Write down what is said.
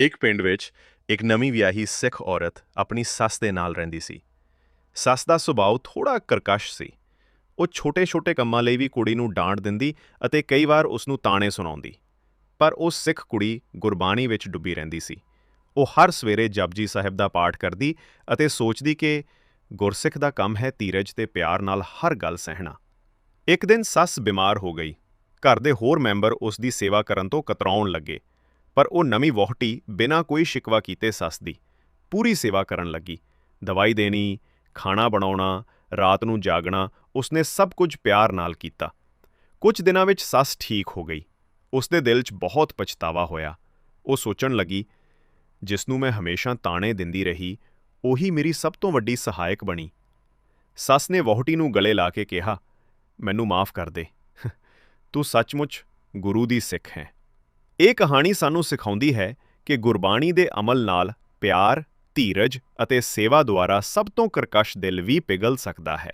ਇੱਕ ਪਿੰਡ ਵਿੱਚ ਇੱਕ ਨਵੀਂ ਵਿਆਹੀ ਸਿੱਖ ਔਰਤ ਆਪਣੀ ਸੱਸ ਦੇ ਨਾਲ ਰਹਿੰਦੀ ਸੀ। ਸੱਸ ਦਾ ਸੁਭਾਅ ਥੋੜਾ ਕਰਕਸ਼ ਸੀ। ਉਹ ਛੋਟੇ-ਛੋਟੇ ਕੰਮਾਂ ਲਈ ਵੀ ਕੁੜੀ ਨੂੰ ਡਾਂਟ ਦਿੰਦੀ ਅਤੇ ਕਈ ਵਾਰ ਉਸ ਨੂੰ ਤਾਣੇ ਸੁਣਾਉਂਦੀ। ਪਰ ਉਹ ਸਿੱਖ ਕੁੜੀ ਗੁਰਬਾਣੀ ਵਿੱਚ ਡੁੱਬੀ ਰਹਿੰਦੀ ਸੀ। ਉਹ ਹਰ ਸਵੇਰੇ ਜਪਜੀ ਸਾਹਿਬ ਦਾ ਪਾਠ ਕਰਦੀ ਅਤੇ ਸੋਚਦੀ ਕਿ ਗੁਰਸਿੱਖ ਦਾ ਕੰਮ ਹੈ ਧੀਰਜ ਤੇ ਪਿਆਰ ਨਾਲ ਹਰ ਗੱਲ ਸਹਿਣਾ। ਇੱਕ ਦਿਨ ਸੱਸ ਬਿਮਾਰ ਹੋ ਗਈ। ਘਰ ਦੇ ਹੋਰ ਮੈਂਬਰ ਉਸ ਦੀ ਸੇਵਾ ਕਰਨ ਤੋਂ ਕਤਰਾਉਣ ਲੱਗੇ। ਪਰ ਉਹ ਨਵੀਂ ਵਹੁਟੀ ਬਿਨਾਂ ਕੋਈ ਸ਼ਿਕਵਾ ਕੀਤੇ ਸੱਸ ਦੀ ਪੂਰੀ ਸੇਵਾ ਕਰਨ ਲੱਗੀ। ਦਵਾਈ ਦੇਣੀ, ਖਾਣਾ ਬਣਾਉਣਾ, ਰਾਤ ਨੂੰ ਜਾਗਣਾ, ਉਸਨੇ ਸਭ ਕੁਝ ਪਿਆਰ ਨਾਲ ਕੀਤਾ। ਕੁਝ ਦਿਨਾਂ ਵਿੱਚ ਸੱਸ ਠੀਕ ਹੋ ਗਈ। ਉਸਦੇ ਦਿਲ 'ਚ ਬਹੁਤ ਪਛਤਾਵਾ ਹੋਇਆ। ਉਹ ਸੋਚਣ ਲੱਗੀ, ਜਿਸ ਨੂੰ ਮੈਂ ਹਮੇਸ਼ਾ ਤਾਣੇ ਦਿੰਦੀ ਰਹੀ, ਉਹੀ ਮੇਰੀ ਸਭ ਤੋਂ ਵੱਡੀ ਸਹਾਇਕ ਬਣੀ। ਸੱਸ ਨੇ ਵਹੁਟੀ ਨੂੰ ਗਲੇ ਲਾ ਕੇ ਕਿਹਾ, ਮੈਨੂੰ ਮਾਫ ਕਰ ਦੇ। ਤੂੰ ਸੱਚਮੁੱਚ ਗੁਰੂ ਦੀ ਸਿੱਖ ਹੈ। ਇਹ ਕਹਾਣੀ ਸਾਨੂੰ ਸਿਖਾਉਂਦੀ ਹੈ ਕਿ ਗੁਰਬਾਣੀ ਦੇ ਅਮਲ ਨਾਲ ਪਿਆਰ, ਧੀਰਜ ਅਤੇ ਸੇਵਾ ਦੁਆਰਾ ਸਭ ਤੋਂ ਕਰਕਸ਼ ਦਿਲ ਵੀ ਪਿਘਲ ਸਕਦਾ ਹੈ।